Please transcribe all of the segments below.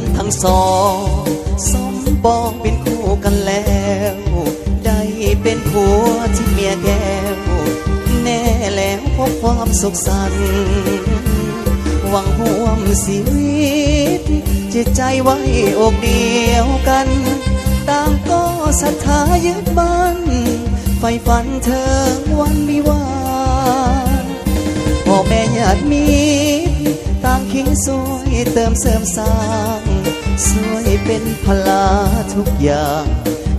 เมื่อท่านทั้งสองสมบองเป็นคู่กันแล้ว ได้เป็นผัวที่เมียแก้ว แน่แล้วพบความสุขสันต์หวังห่วมชีวิตจิตใจไว้อกเดียวกัน ต่างก็ศรัทธายึดมั่นไฟฝันเธอวันวิวาพ่อแม่ญาติมิตรต่างคิงสวยเติมเสริมสร้าง สวยเป็นพลาทุกอย่าง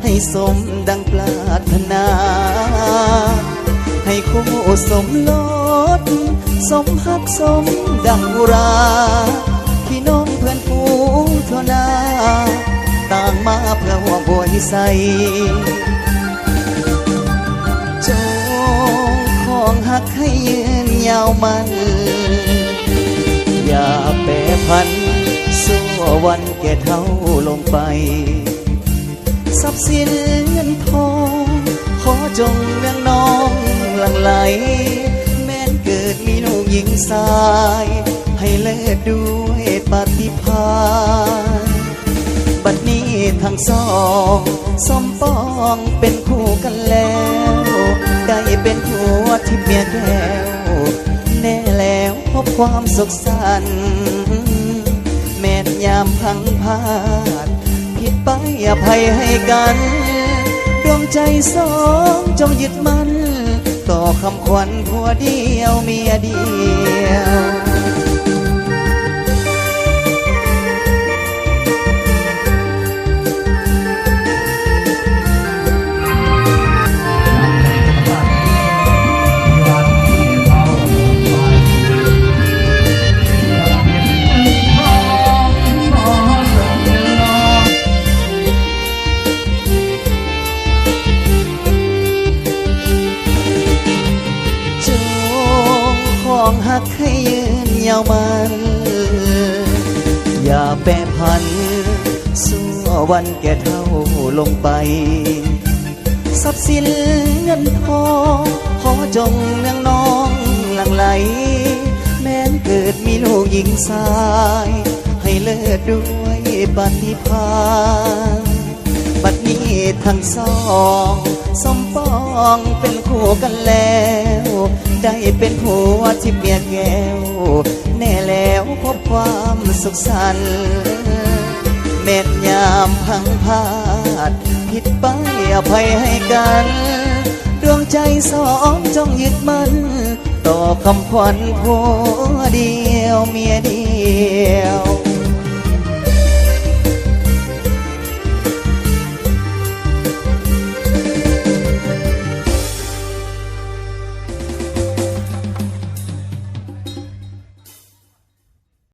ให้สมดังปรารถนา ให้คู่สมรสสมฮักสมดังรา พี่น้องเพื่อนฟูงทั่วหน้าต่างมาเพื่อห่วงบวยใสจงของหักให้ยืนยาวมัน อย่าแปรพัน วันแก่เท่าลงไป ทรัพย์สินเงินทอง ขอจงเลี้ยงน้องหลังไหล แม้นเกิดมีลูกหญิงสาย ให้เลิศด้วยปฏิภาณบัดนี้ทั้งสองสมปองเป็นคู่กันแล้ว ได้เป็นผัวที่เมียแก้ว แน่แล้วพบความสุขสันต์ แม่นยามพังพลาดผิดไปอภัยให้กันดวงใจสองจงยึดมัน ต่อคำขวัญผัวเดียวเมียเดียว กให้ยืนยาวมัน อย่าแปรพันสู้วันแก่เท่าลงไป ทรัพย์สินเงินทองขอจงเลี้ยงน้องหลังไหล แม้นเกิดมีลูกหญิงสาย ให้เลิศด้วยปฏิภาณ บัดนี้ทั้งสองสมปองเป็นคู่กันแล้ว ได้เป็นผัวที่เมียแก้ว แน่แล้วพบความสุขสันต์แม่นยามพังพาด ผิดไปอภัยให้กันดวงใจสองจงยึดมัน ต่อคำขวัญผัวเดียวเมียเดียว